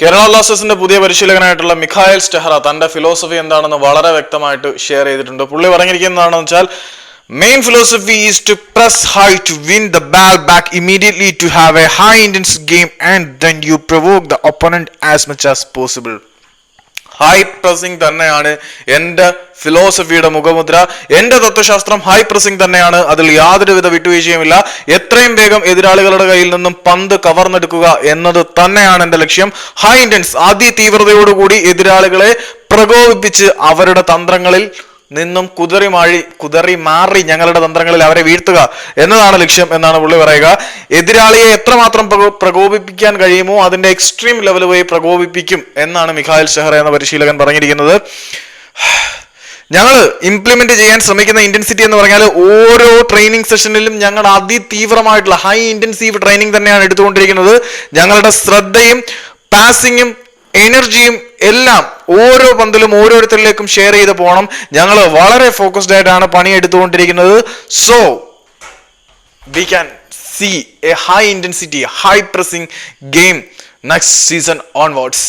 കേരള ബ്ലാസ്റ്റേഴ്സിന്റെ പുതിയ പരിശീലകനായിട്ടുള്ള മിഖായൽ സ്റ്റെഹറ തന്റെ ഫിലോസഫി എന്താണെന്ന് വളരെ വ്യക്തമായിട്ട് ഷെയർ ചെയ്തിട്ടുണ്ട്. പുള്ളി പറഞ്ഞിരിക്കുന്നതാണെന്ന് വെച്ചാൽ main philosophy is to press high to win the ball back immediately to have a high intense game and then you provoke the opponent as much as possible high pressing തന്നെയാണ്. എന്റെ ഫിലോസഫിയുടെ മുഖമുദ്ര എന്റെ തത്വശാസ്ത്രം high pressing തന്നെയാണ്. അതിൽ യാതൊരുവിധ വിട്ടുവീഴ്ചയുമില്ല. എത്രയും വേഗം എതിരാളികളുടെ കയ്യിൽ നിന്നും പന്ത് കവർന്നെടുക്കുക എന്നത് തന്നെയാണ് എന്റെ ലക്ഷ്യം. ഹൈ ഇന്റൻസ് അതിതീവ്രതയോടുകൂടി എതിരാളികളെ പ്രകോപിപ്പിച്ച് അവരുടെ തന്ത്രങ്ങളിൽ നിന്നും കുതിറി മാഴി കുതറി മാറി ഞങ്ങളുടെ തന്ത്രങ്ങളിൽ അവരെ വീഴ്ത്തുക എന്നതാണ് ലക്ഷ്യം എന്നാണ് പുള്ളി പറയുക. എതിരാളിയെ എത്രമാത്രം പ്രകോ- പ്രകോപിപ്പിക്കാൻ കഴിയുമോ അതിന്റെ എക്സ്ട്രീം ലെവൽ പോയി പ്രകോപിപ്പിക്കും എന്നാണ് മിഖായൽ ഷെഹർ എന്ന പരിശീലകൻ പറഞ്ഞിരിക്കുന്നത്. ഞങ്ങൾ ഇംപ്ലിമെന്റ് ചെയ്യാൻ ശ്രമിക്കുന്ന ഇന്റൻസിറ്റി എന്ന് പറഞ്ഞാൽ ഓരോ ട്രെയിനിങ് സെഷനിലും ഞങ്ങൾ അതിതീവ്രമായിട്ടുള്ള ഹൈ ഇന്റൻസീവ് ട്രെയിനിങ് തന്നെയാണ് എടുത്തുകൊണ്ടിരിക്കുന്നത്. ഞങ്ങളുടെ ശ്രദ്ധയും പാസിങ്ങും എനർജിയും എല്ലാം ഓരോ പന്തിലും ഓരോരുത്തരിലേക്കും ഷെയർ ചെയ്ത് പോകണം. ഞങ്ങൾ വളരെ ഫോക്കസ്ഡ് ആയിട്ടാണ് പണി എടുത്തുകൊണ്ടിരിക്കുന്നത് so we can see a high intensity high pressing game next season onwards